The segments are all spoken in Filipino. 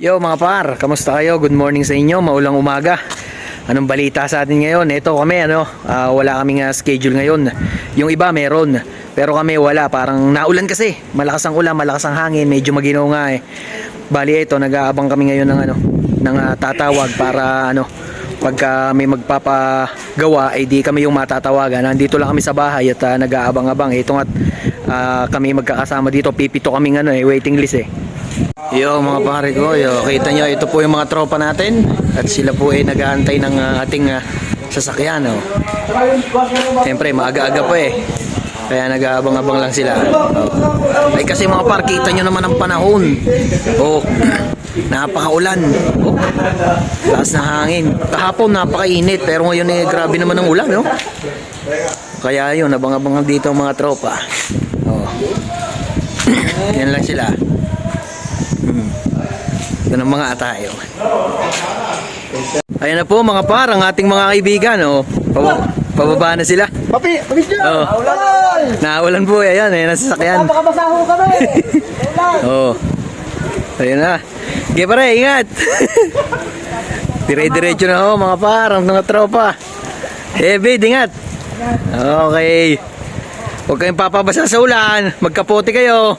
Yo mga par, kamusta kayo? Good morning sa inyo, maulang umaga. Anong balita sa atin ngayon? Ito kami, ano, ah, wala kaming ah, schedule ngayon. Yung iba meron, pero kami wala. Parang naulan kasi. Malakas ang ulan, malakas ang hangin, medyo maginaw nga eh. Bali ito, nag-aabang kami ngayon ng ano, ng ah, tatawag para ano, pagka may magpapagawa, ay di kami yung matatawagan. Nandito lang kami sa bahay at ah, nag-aabang-abang. Ito nga, ah, kami magkakasama dito. Pipito kaming ano eh, waiting list eh. Yo mga pare ko, yo, kita nyo, ito po yung mga tropa natin at sila po ay nag-aantay ng ah, ating ah, sasakyan. Oh. Siyempre, maaga-aga pa eh. Kaya nag-aabang-abang lang sila. Oh. Ay kasi mga par, kita nyo naman ang panahon. Oh, napakaulan. Oh, lakas na hangin. Kahapon napakainit pero ngayon eh grabe naman ang ulan. No? Kaya yun, abang-abang dito ang mga tropa. Oh. Yan lang sila. Yan ang mga atayo. Ayan na po mga par, ang ating mga kaibigan. Oh. Paba- pababa na sila. Papi, papi siya! Oh. Ulan! Naawalan po, ayan, ayan ang sasakyan. Napakabasaho kami! Ulan! Oh. Ayun na. Okay pare, ingat. Dire-diretso na ho mga par, ang mga tropa. Eh, bid, ingat. Okay. Huwag kayong papabasa sa ulan. Magkapote kayo.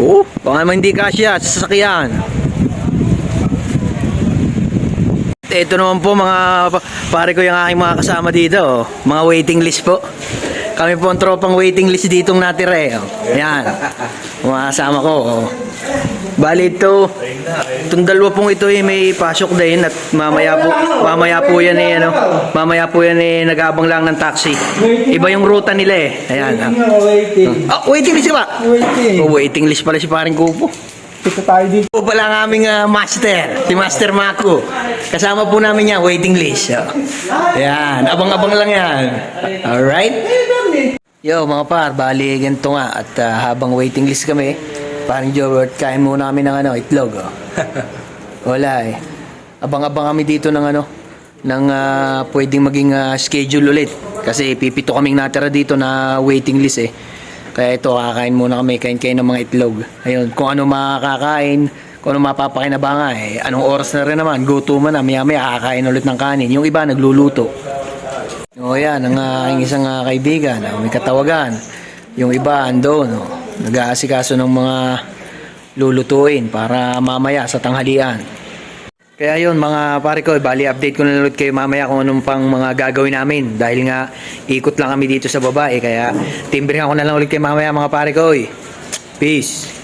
Oh, baka naman hindi kasya sa sasakyan. Ito naman po mga pa- pare ko yung aking mga kasama dito. oh. Mga waiting list po. Kami po ang tropang waiting list ditong natira eh. oh. Ayan. Mga ko. Oh. Bali ito, itong dalawa pong ito eh, may pasok din at mamaya po, mamaya po yan eh, ano, mamaya po yan eh, nag-abang lang ng taxi. Iba yung ruta nila eh. Ayan. ah. Waiting. Ah, waiting list ba? Waiting. Oh, waiting list pala si paring Kupo. Ito tayo dito. Po pala ang aming ah, master, si Master Mako. Kasama po namin yan, waiting list. Oh. Yan, abang-abang lang yan. Alright? Yo mga par, bali ganito nga at ah, habang waiting list kami, parang Jobert, kain muna kami ng ano, itlog. Oh. Wala eh. Abang-abang kami dito ng ano, ng ah, pwedeng maging ah, schedule ulit. Kasi pipito kaming natira dito na waiting list eh. Kaya ito, kakain muna kami, kain-kain ng mga itlog. Ayun, kung ano makakain, kung ano mapapakinabangan, eh, anong oras na rin naman, guto man na, maya-maya kakain ulit ng kanin. Yung iba, nagluluto. Yan, ang aking isang ah, kaibigan, ah, may katawagan. Yung iba, ando, no, nag-aasikaso ng mga lulutuin para mamaya sa tanghalian. Kaya yun mga pare ko, bali update ko na ulit kayo mamaya kung anong pang mga gagawin namin. Dahil nga, ikot lang kami dito sa baba eh. Kaya, timbrihan ko na lang ulit kayo mamaya mga pare ko. eh. Peace.